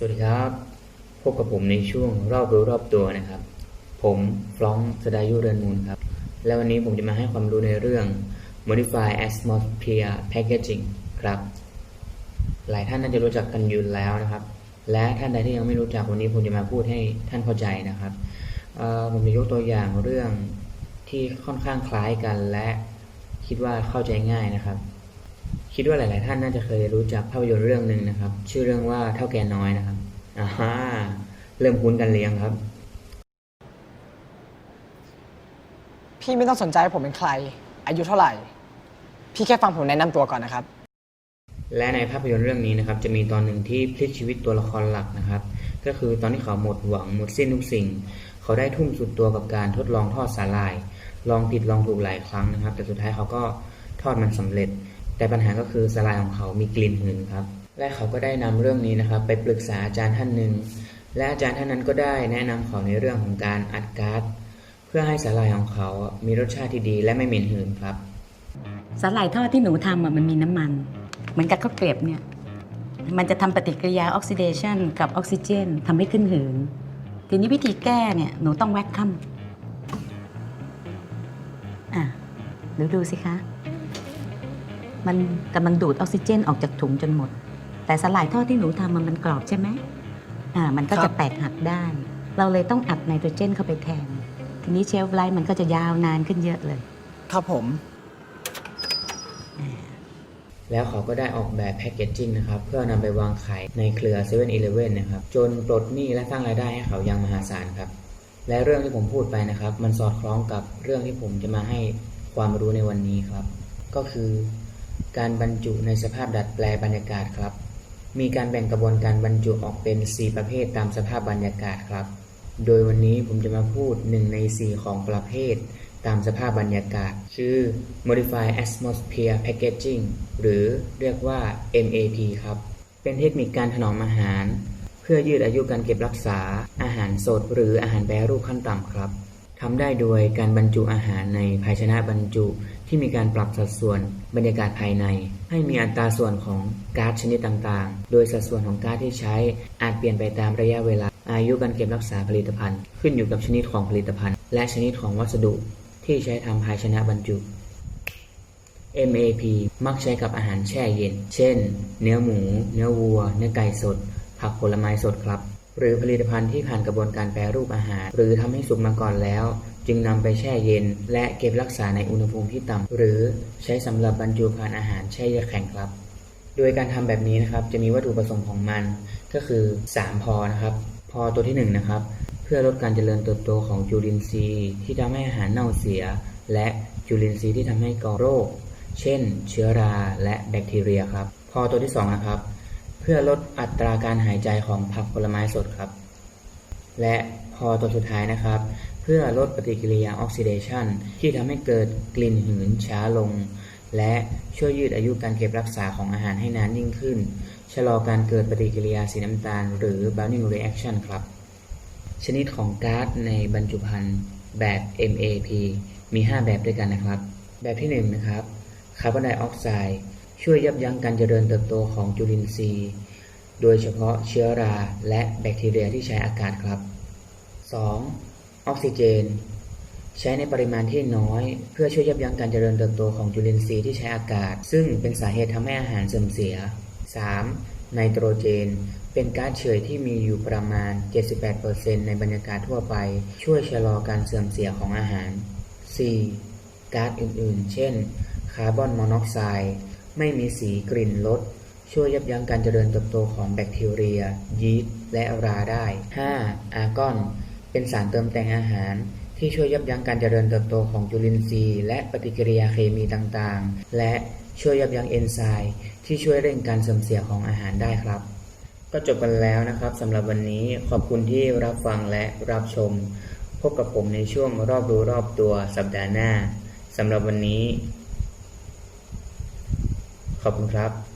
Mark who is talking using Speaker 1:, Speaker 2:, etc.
Speaker 1: สวัสดีครับ พบกับผมในช่วงรอบรู้รอบตัวนะครับ ผมฟรองก์สดายุเรือนมูลครับ และวันนี้ผมจะมาให้ความรู้ในเรื่อง modify atmosphere packaging ครับ หลายท่านน่าจะรู้จักกันอยู่แล้วนะครับ และท่านใดที่ยังไม่รู้จักวันนี้ผมจะมาพูดให้ท่านเข้าใจนะครับผมจะยกตัวอย่างเรื่องที่ค่อนข้างคล้ายกันและคิดว่าเข้าใจง่ายนะครับ คิดว่าหลาย ๆ ท่านน่าจะเคยรู้จักภาพยนตร์เรื่องหนึ่งนะครับ ชื่อเรื่องว่าเท่าแก่น้อยนะครับอ่าฮะเริ่มคุ้นกันเรียงครับ
Speaker 2: พี่ไม่ต้องสนใจว่าผมเป็นใคร อายุเท่าไหร่ พี่แค่ฟังผมแนะนำตัวก่อนนะครับ
Speaker 1: และในภาพยนตร์เรื่องนี้นะครับ จะมีตอนหนึ่งที่พลิกชีวิตตัวละครหลักนะครับ ก็คือตอนที่เขาหมดหวังหมดสิ้นทุกสิ่ง เขาได้ทุ่มสุดตัวกับการทดลองทอดสาหร่าย ลองผิดลองถูกหลายครั้งนะครับ แต่สุดท้ายเขาก็ทอดมันสำเร็จ แต่ปัญหาก็คือสาหร่ายของเขามีกลิ่นหืนครับ และเขาก็ได้นำเรื่องนี้นะครับ ไปปรึกษาอาจารย์ท่านหนึ่ง และอาจารย์ท่านนั้นก็ได้แนะนำเขาในเรื่องของการอัดก๊าซเพื่อให้สาหร่ายของเขา มีรสชาติที่ดีและไม่เหม็นหืนครับ
Speaker 3: สาหร่ายทอดที่หนูทำมันมีน้ำมัน เหมือนกับข้าวเกรียบเนี่ยมันจะทำปฏิกิริยาออกซิเดชันกับออกซิเจนทำให้ขึ้นหืน ทีนี้วิธีแก้เนี่ยหนูต้องแวคคัมอะหนูดูสิคะ มันกำลังดูดออกซิเจนออกจากถุงจนหมด แต่สาหร่ายทอดที่หนูทำมันมันกรอบใช่ไหมอ่ามันก็
Speaker 2: ครั
Speaker 3: จะ
Speaker 2: บ
Speaker 3: แตกหักได้ เราเลยต้องอัดไนโตรเจนเข้าไปแทน ทีนี้เชลฟ์ไลฟ์มันก็จะยาวนานขึ้นเยอะเลย
Speaker 2: ครับผม
Speaker 1: แล้วเขาก็ได้ออกแบบแพคเกจจิ้งนะครับ เพื่อนำไปวางขายในเครือ7 e เ e ่ e อนะครับ จนปลดหนี้และสร้างรายได้ให้เขาอย่างมหาศาลครับ และเรื่องที่ผมพูดไปนะครับ มันสอดคล้องกับเรื่องที่ผมจะมาให้ความรู้ในวันนี้ครับ ก็คือ การบรรจุในสภาพดัดแปลบรรยากาศครับ มีการแบ่งกระบวนการบรรจุออกเป็น 4 ประเภทตามสภาพบรรยากาศครับ โดยวันนี้ผมจะมาพูด 1 ใน 4 ของประเภท ตามสภาพบรรยากาศชื่อ Modify Atmosphere Packaging หรือเรียกว่า MAP ครับ เป็นเทคนิคการถนอมอาหาร เพื่อยืดอายุการเก็บรักษาอาหารสด หรืออาหารแปรรูปขั้นต่ำครับทำได้โดยการบรรจุอาหารในภาชนะบรรจุ ที่มีการปรับสัดส่วนบรรยากาศภายใน ให้มีอัตราส่วนของก๊าซชนิดต่างๆ โดยสัดส่วนของก๊าซที่ใช้อาจเปลี่ยนไปตามระยะเวลา อายุการเก็บรักษาผลิตภัณฑ์ ขึ้นอยู่กับชนิดของผลิตภัณฑ์ และชนิดของวัสดุที่ใช้ทำภาชนะบรรจุ MAP มักใช้กับอาหารแช่เย็น เช่น เนื้อหมู เนื้อวัว เนื้อไก่สด ผักผลไม้สดครับ หรือผลิตภัณฑ์ที่ผ่านกระบวนการแปรรูปอาหาร หรือทำให้สุกมาก่อนแล้ว จึงนำไปแช่เย็น และเก็บรักษาในอุณหภูมิที่ต่ำหรือใช้สำหรับบรรจุภัณฑ์อาหารแช่เยือกแข็งครับ โดยการทำแบบนี้นะครับจะมีวัตถุประสงค์ของมัน ก็คือ 3 พอนะครับ พอตัวที่1นนะครับเพื่อลดการเจริญเติบโตของจุลินทรีย์ที่ทำให้อาหารเน่าเสีย และจุลินทรีย์ที่ทำให้ก่อโรค เช่น เชื้อราและแบคทีเรียครับ พอตัวที่2นะครับเพื่อลดอัตราการหายใจของผักผลไม้สดครับ และพอตัวสุดท้ายนะครับ พื่อลดปฏิกิริยาออกซิเดชันที่ทำให้เกิดกลิ่นหืนช้าลง และช่วยยืดอายุการเก็บรักษาของอาหารให้นานยิ่งขึ้น ชะลอการเกิดปฏิกิริยาสีน้ำตาล หรือ Browning reaction ครับ ชนิดของก๊าซในบรรจุภัณฑ์แบบ MAP มี 5 แบบด้วยกันนะครับ แบบที่ 1 นะครับคาร์บอนไดออกไซด์ช่วยยับยั้งการเจริญเติบโตของจุลินทรีย์ โดยเฉพาะเชื้อราและแบคทีเรียที่ใช้อากาศครับ 2. ออกซิเจน ใช้ในปริมาณที่น้อย เพื่อช่วยยับยั้งการเจริญเติบโตของจุลินทรีย์ที่ใช้อากาศ ซึ่งเป็นสาเหตุทำให้อาหารเสื่อมเสีย 3. ไนโตรเจน เป็นก๊าซเฉยที่มีอยู่ประมาณ 78%ในบรรยากาศทั่วไป ช่วยชะลอการเสื่อมเสียของอาหาร 4. ก๊าซอื่นๆ เช่น คาร์บอนมอนอกไซด์ ไม่มีสีกลิ่นรสช่วยยับยั้งการเจริญเติบโตของแบคทีเรีย ยีสต์ และราได้ 5. อาร์กอน เป็นสารเติมแต่งอาหารที่ช่วยยับยั้งการเจริญเติบโตของจุลินทรีย์ และปฏิกิริยาเคมีต่างๆ และช่วยยับยั้งเอนไซม์ที่ช่วยเร่งการเสื่อมเสียของอาหารได้ครับ ก็จบกันแล้วนะครับสำหรับวันนี้ขอบคุณที่รับฟังและรับชม พบกับผมในช่วงรอบรู้รอบตัวสัปดาห์หน้าสำหรับวันนี้ ขอบคุณครับ